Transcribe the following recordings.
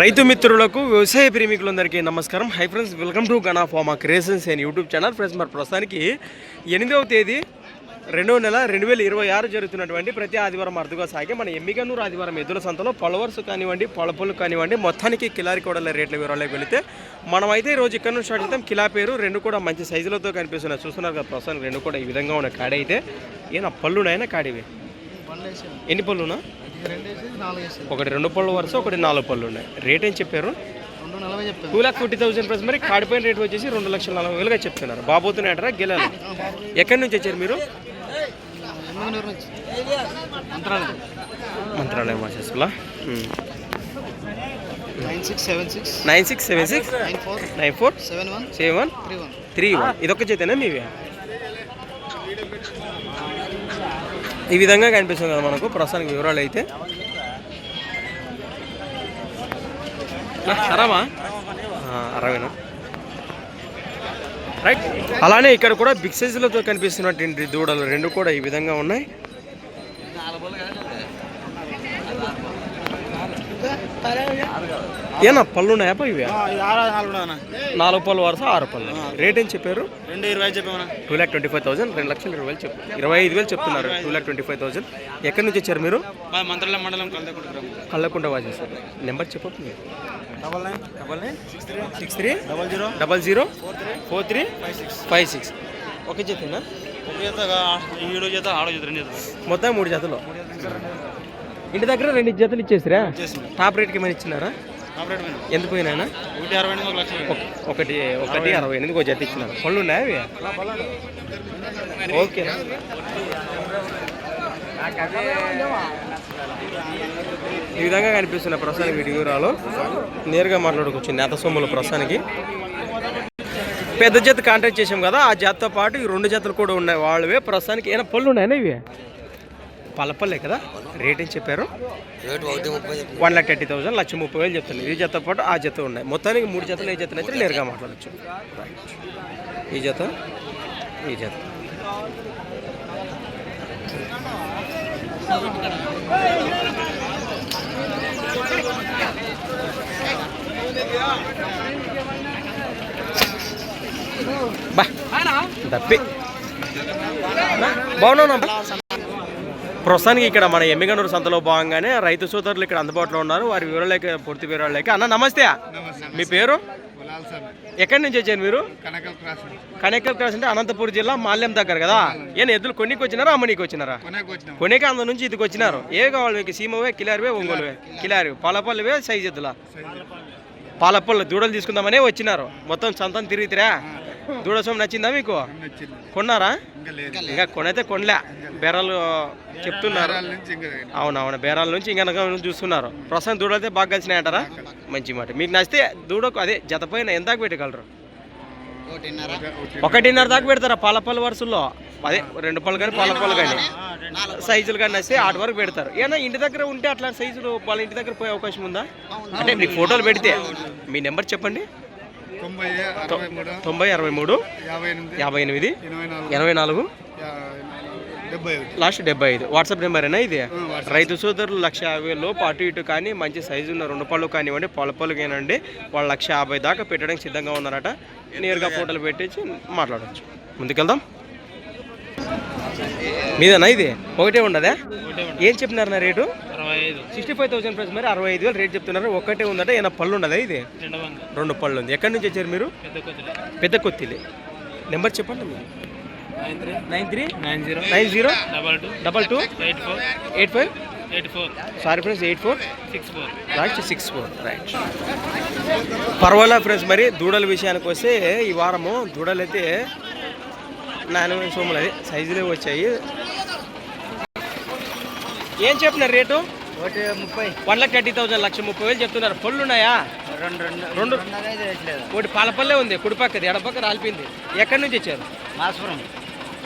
రైతు మిత్రులకు వ్యవసాయ ప్రేమికులందరికీ నమస్కారం. Hi friends welcome to Gana pharma creations and YouTube channel friends మరి ప్రస్తుతానికి ఎనిమిదవ తేదీ రెండవ నెల రెండు వేల ఇరవై ఆరు జరుగుతున్నటువంటి ప్రతి ఆదివారం అరుదుగా సాగే మన ఎమ్మిగన్నూరు ఆదివారం ఎద్దుల సంతలో పలవర్స్ కానివ్వండి పలపలు కానివ్వండి మొత్తానికి కిలారి కోడల రేట్ల వివరాలకు వెళితే మనమైతే ఈరోజు ఇక్కడ నుంచి స్టార్ట్ చేద్దాం. కిలా పేరు రెండు కూడా మంచి సైజులతో కనిపిస్తున్నాయి. చూస్తున్నారు కదా ప్రస్తుతానికి రెండు కూడా ఈ విధంగా ఉన్న కాడి అయితే ఏనా పళ్ళునాయన కాడివి? ఎన్ని పళ్ళునా ఒకటి రెండు పళ్ళు వరుస ఒకటి నాలుగు పళ్ళు ఉన్నాయి. రేట్ ఏం చెప్పారు? Two lakh fifty thousand plus మరి కాడిపోయిన రేట్ వచ్చేసి రెండు లక్షల నలభై వేలుగా చెప్తున్నారు. బాబోతున్నాయంటారా గెలాలి. ఎక్కడి నుంచి వచ్చారు మీరు? Mantralayam. మాసేసులా nine six seven six. Nine six seven six? Nine four. Nine four? Seven one. Seven three one. Three one. ఇదొక చేతేనా మీవి? ఈ విధంగా కనిపిస్తుంది కదా మనకు. ప్రస్తుతానికి వివరాలు అయితే అరవా? అరవేనా? రైట్. అలానే ఇక్కడ కూడా బిగ్ సైజులతో కనిపిస్తున్నటువంటి దూడలు రెండు కూడా ఈ విధంగా ఉన్నాయి. ఏనా పళ్ళు ఉన్నాయా ఇవి? నాలుగు పళ్ళు వరుస ఆరు పళ్ళు. రేట్ ఏం చెప్పారు? రెండు ఇరవై చెప్పామన్నా. Two lakh twenty five thousand రెండు లక్షల ఇరవై వేలు చెప్పు ఇరవై ఐదు వేలు చెప్తున్నారు two lakh twenty five thousand ఎక్కడి నుంచి వచ్చారు మీరు? మా మంత్రాలయం మండలం కళ్ళకుంట వాచేసారు నెంబర్ చెప్పు double nine double nine six three six three double zero double zero four three five six five six చేతేనా ఒక ఏడో జత ఆడో జత రెండు జత. మొత్తం మూడు జతలు. ఇంటి దగ్గర రెండు జతలు ఇచ్చేసిరా? టాప్ రేట్కి ఏమైనా ఇచ్చినారా? ఎంత పోయినా ఒకటి ఒకటి అరవై ఎనిమిది ఒక జత ఇచ్చినారు. పళ్ళు ఉన్నాయా అవి? ఓకే. ఈ విధంగా కనిపిస్తున్న వీటి వివరాలు. నేరుగా మాట్లాడుకోవచ్చు నేత సొమ్ములు ప్రస్తుతానికి పెద్ద జత కాంటాక్ట్ చేసాం కదా ఆ జతతో పాటు ఈ రెండు జతలు కూడా ఉన్నాయి వాళ్ళవే. ప్రస్తుతానికి ఏమైనా పళ్ళు ఉన్నాయా ఇవి? పల్లపల్లే కదా? రేట్ ఏం చెప్పారు? వన్ లాక్ థర్టీ థౌసండ్ లక్ష ముప్పై వేలు చెప్తాను ఈ జతతో పాటు ఆ జత ఉన్నాయి. మొత్తానికి మూడు జతలు ఏ జత అయితే నేరుగా మాట్లాడచ్చు. ఈ జత ఈ జత. బా. దప్పి. ప్రస్తుతానికి ఇక్కడ మన ఎమ్మిగనూరు సంతలో భాగంగానే రైతు సోదరులు ఇక్కడ అందుబాటులో ఉన్నారు. వారి వివరాలకి పూర్తి వివరాలకి. అన్న నమస్తే. మీ పేరు? ఎక్కడి నుంచి వచ్చారు మీరు? కనకల్ క్రాస్ అంటే అనంతపురం జిల్లా మాల్యం దగ్గర కదా? ఏం ఎద్దులు కొన్నికి వచ్చినారా అమ్మనికి వచ్చినారా? కొనకు వచ్చినాం. కొనేక అంద నుంచి ఇదికి వచ్చినారు. ఏ కావాలి మీకు? సీమవే కిలారివే ఒంగోలువే? కిలారి. పాలపల్లివే సైజ్ ఎద్దులా పాలపల్లి దూడలు తీసుకుందామనే వచ్చినారు. మొత్తం సంతం తిరిగితిరా? దూడ సొమ్ము నచ్చిందా మీకు? కొన్నారా? ఇంకా లేదు. ఇంకా కొనైతే కొనలే. బేరాలు చెప్తున్నారు. నుంచి ఇంకా అవునవును బేరాల నుంచి ఇంకా వెనక చూస్తున్నారు. ప్రస్తుతం దూడలు అయితే బాగా కలిసినాయి. అంటారా మంచి మాట. మీకు నచ్చితే దూడకు అదే జత పైన ఎంత పెట్టగలరు? ఒకటిన్నర. దాకా పెడతారా? పాలపల్లి వరుసల్లో? అదే రెండు పళ్ళు కానీ పాలపల్లి కానీ. సైజులు కానీ నచ్చితే ఆటి వరకు పెడతారు. ఏనా ఇంటి దగ్గర ఉంటే అట్లా సైజులు వాళ్ళ ఇంటి దగ్గర పోయే అవకాశం ఉందా? అంటే మీకు ఫోటోలు పెడితే. మీ నెంబర్ చెప్పండి. తొంభై అరవై మూడు తొంభై అరవై మూడు యాభై ఎనిమిది ఎనభై నాలుగు లాస్ట్ డెబ్బై ఐదు. వాట్సాప్ నెంబరేనా ఇది. రైతు సోదరులు లక్ష యాభై లోపు అటు ఇటు కానీ మంచి సైజు ఉన్న రెండు పళ్ళు కానివ్వండి పొల పళ్ళు కానివ్వండి వాళ్ళు లక్ష యాభై దాకా పెట్టడానికి సిద్ధంగా ఉన్నారట. నేరుగా ఫోటోలు పెట్టేసి మాట్లాడవచ్చు ముందుకెళ్దాం. మీదేనా ఇది? ఒకటే ఉండదా. ఏం చెప్పినారు నా rate? Sixty five thousand price. మరి అరవై ఐదు వేలు రేట్ చెప్తున్నారు. ఒకటే ఉందట ఏమైనా పళ్ళు ఉండదా ఇది? రెండు పళ్ళు ఉంది. ఎక్కడి నుంచి వచ్చారు మీరు? పెద్ద కొత్తిలి. నెంబర్ చెప్పండి మీరు. Nine three. Nine zero. Nine zero? Double two. Double two? Eight four. Eight five? Eight four. Sorry friends eight four? Six four. Right six four right పర్వాలా ఫ్రెండ్స్ మరి దూడల విషయానికి వస్తే ఈ వారము దూడలు అయితే నాన్న సోములు అది. సైజులే వచ్చాయి. ఏం చెప్పినారు రేటు? ఒకటి ముప్పై. వన్ లాక్ థర్టీ థౌసండ్ లక్ష ముప్పై వేలు చెప్తున్నారు. పళ్ళు ఉన్నాయా రెండు రెండు. ఒకటి పాలపల్లే ఉంది కుడిపక్కది ఎడపక్క రాలిపోయింది. ఎక్కడి నుంచి వచ్చారు? మాసుపురం.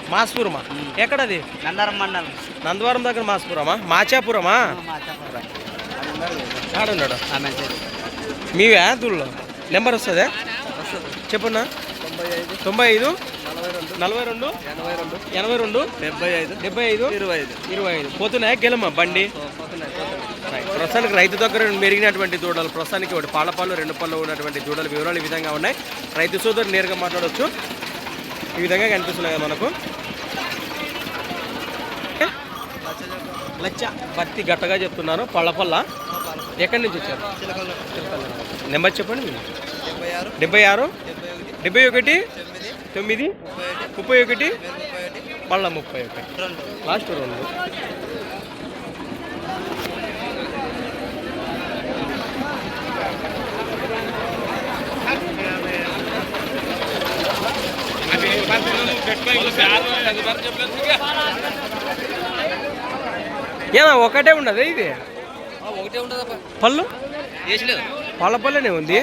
మాస్పురమా? ఎక్కడది? నందరం మండలం. నందవరం దగ్గర మాస్పురమా? మాచాపురమా? ఆడున్నాడు మీవే దూళ్ళు నెంబర్ వస్తుందా? చెప్పున్నా? తొంభై ఐదు. తొంభై ఐదు? నలభై రెండు. ఎనభై రెండు. ఎనభై రెండు? డెబ్బై ఐదు. డెబ్బై ఐదు? ఇరవై ఐదు. ఇరవై ఐదు. పోతున్నాయా? గెలమ్మా బండి? ప్రస్తుతానికి రైతు దగ్గర మెరిగినటువంటి దూడలు ప్రస్తుతానికి ఒకటి పాల రెండు పళ్ళు ఉన్నటువంటి దూడల వివరాలు ఈ విధంగా ఉన్నాయి. రైతు సోదరు నేరుగా మాట్లాడవచ్చు ఈ విధంగా కనిపిస్తున్నాయి మనకు. లచ్చ పత్తి గట్టగా చెప్తున్నారు పళ్ళ పళ్ళ? ఎక్కడి నుంచి వచ్చారు? నెంబర్ చెప్పండి మీరు. డెబ్బై ఆరు డెబ్బై ఒకటి తొమ్మిది ముప్పై ఒకటి పళ్ళ ముప్పై ఒకటి మళ్ళా ముప్పై ఒకటి. లాస్ట్ రెండు. ఏనా ఒకటే ఉండదు ఇది? ఒకటే ఉంటుందప్ప పళ్ళు? పళ్ళ పళ్ళనే ఉంది.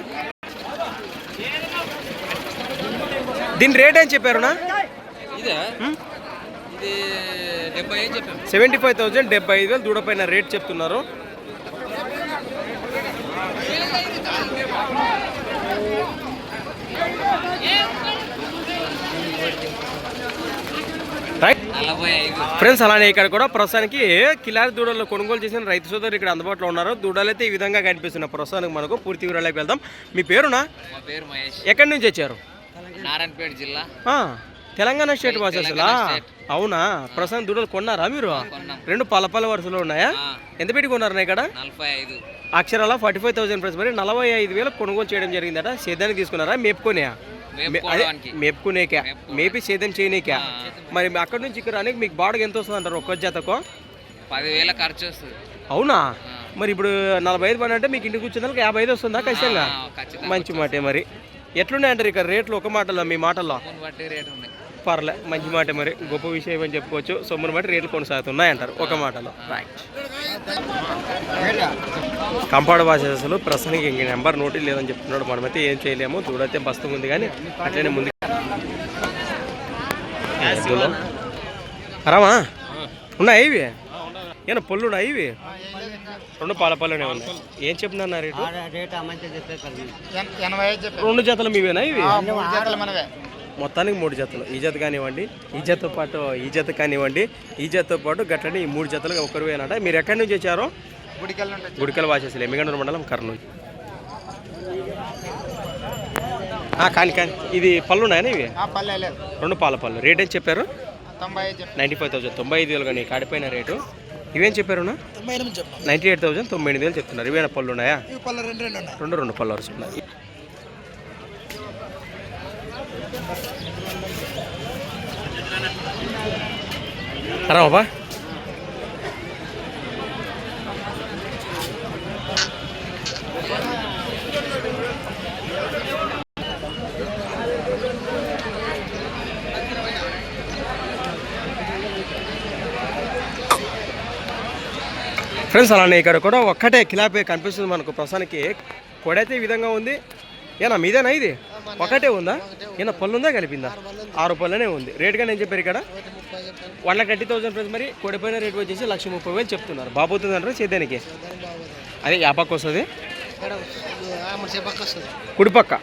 దీని రేట్ ఏం చెప్పారునా సెవెంటీ ఫైవ్ థౌజండ్ డెబ్బై ఐదు వేలు దూడపైన రేట్ చెప్తున్నారు రైట్ నలభై ఐదు ఫ్రెండ్స్ అలానే ఇక్కడ కూడా ప్రస్తుతానికి కిలారి దూడలు కొనుగోలు చేసిన రైతు సోదరులు ఇక్కడ అందుబాటులో ఉన్నారు. దూడలు అయితే ఈ విధంగా కనిపిస్తున్నాయి ప్రస్తుతానికి మనకు పూర్తి వివరాలకు వెళ్దాం. మీ పేరునా? పేరు మహేష్. ఎక్కడి నుంచి వచ్చారు? నారాయణపేట జిల్లా. Telangana state state. అవునా? ప్రస్తుతం దూడలు కొన్నారా మీరు? రెండు పలపల వరుసలో ఉన్నాయా? ఎంత పెట్టి కొన్నారన్నా ఇక్కడ? అక్షరాల ఫార్టీ ఫైవ్ థౌసండ్ ప్రైస్ మరి నలభై ఐదు వేలకు కొనుగోలు చేయడం జరిగిందట. సేద్యానికి తీసుకున్నారా? మేపుకోనే మేపుకోవడానికి మేపుకునేకే. మేపి సేద్యం చేయనీకే. మరి అక్కడ నుంచి ఇక్కడ రానికి మీకు బాడగ ఎంత వస్తుంది అంటారు ఒక్క జతకు? పదివేల ఖర్చు వస్తుంది అవునా. మరి ఇప్పుడు నలభై ఐదు పని అంటే మీకు ఇంటికి కూర్చున్న యాభై ఐదు వస్తుందా ఖచ్చితంగా? మంచి మాటే మరి. ఎట్లున్నాయి అంటారు ఇక్కడ రేట్లు ఒక మాటలో మీ మాటల్లో? పర్లే మంచి మాట మరి. గొప్ప విషయం అని చెప్పుకోవచ్చు. సొమ్మును బట్టి రేట్లు కొనసాగుతున్నాయి అంటారు ఒక మాటలో రైట్ కంపౌండ్ వాసెస్లు ప్రస్తుతానికి ఇంక నెంబర్ నోటీ లేదని చెప్తున్నాడు. మనమైతే ఏం చేయలేము. దూడైతే బస్తు ఉంది కానీ అట్లనే ముందు. రామా? ఉన్నాయి ఇవి? ఏనా పళ్ళు ఉన్నాయి ఇవి? రెండు పాల పళ్ళునే ఉన్నాయి. ఏం చెప్తున్నా రేటు? రెండు జతలు మీవేనా ఇవి? మొత్తానికి మూడు జతలు. ఈ జత కానివ్వండి ఈ జతతో పాటు ఈ జత కానివ్వండి ఈ జతతో పాటు గట్లనే ఈ మూడు జతలు ఒకరివేనట మీరు ఎక్కడి నుంచి వచ్చారో? గుడికల్ ఉంటుంది గుడికల వాసేసలే ఎమ్మిగండూరు మండలం కర్నూలు. ఆ, కాని కానీ ఇది పళ్ళు ఉన్నాయని ఇవి ఆ పల్లె లేదు రెండు పాల పళ్ళు. రేట్ ఏం చెప్పారు? Ninety five thousand. తొంభై ఐదు వేలు కానీ కాడిపోయిన రేటు. ఇవేం చెప్పారు నైంటీ ఎయిట్ థౌసండ్ తొంభై ఎనిమిది వేలు చెప్తున్నారు. ఇవేనా పళ్ళు ఉన్నాయా? ఇవి పల్లె రెండు రెండు ఉన్నాయి. రెండు రెండు పళ్ళు వరుస ఉన్నాయి. రాబా ఫ్రెండ్స్ అలానే ఇక్కడ కూడా ఒక్కటే కిలాపే కనిపిస్తుంది మనకు ప్రస్తుతానికి. కొడైతే ఈ విధంగా ఉంది. ఏనా మీదేనా ఇది? ఒకటే ఉందా? ఏమైనా పళ్ళు ఉందా కలిపిందా? ఆరు పళ్ళనే ఉంది. రేటుగా నేను చెప్పారు ఇక్కడ? One lakh thirty thousand price మరి కొడిపోయిన రేట్ వచ్చేసి లక్ష ముప్పై వేలు చెప్తున్నారు. బాబోతుంది అంటారు? చేద్దానికి? అదే యాపక్క వస్తుంది. కుడిపక్క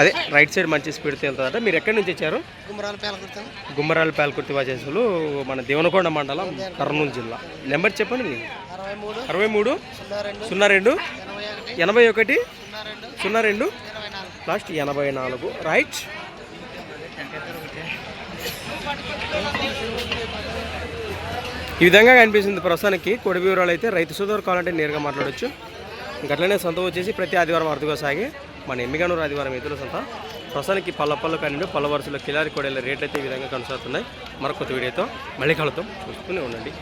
అదే రైట్ సైడ్ మంచి స్పీడ్తో వెళ్తుందట మీరు ఎక్కడి నుంచి వచ్చారు? గుమ్మరాల పేలకుర్తి వాచేసులు మన దేవనకొండ మండలం కర్నూలు జిల్లా. నెంబర్ చెప్పండి మీరు అరవై మూడు సున్నా రెండు ఎనభై ఒకటి సున్నా రెండు సున్నా రెండు ఇరవై నాలుగు లాస్ట్ ఎనభై నాలుగు. రైట్. ఈ విధంగా కనిపిస్తుంది ప్రస్తుతానికి. కొడి వివరాలు అయితే రైతు సోదరు కావాలంటే నేరుగా మాట్లాడవచ్చు గట్లనే సొంత వచ్చేసి ప్రతి ఆదివారం అరుదుగా సాగి మన ఎమ్మిగనూరు ఆదివారం ఎదురు సొంత. ప్రస్తుతానికి పళ్ళ పళ్ళు కానీ పళ్ళ వరుసలో కిలారి కొడేళ్ళ రేట్లు అయితే ఈ విధంగా కొనసాగుతున్నాయి మరొక వీడియోతో మళ్ళీ కలుద్దాం. చూసుకుని ఉండండి.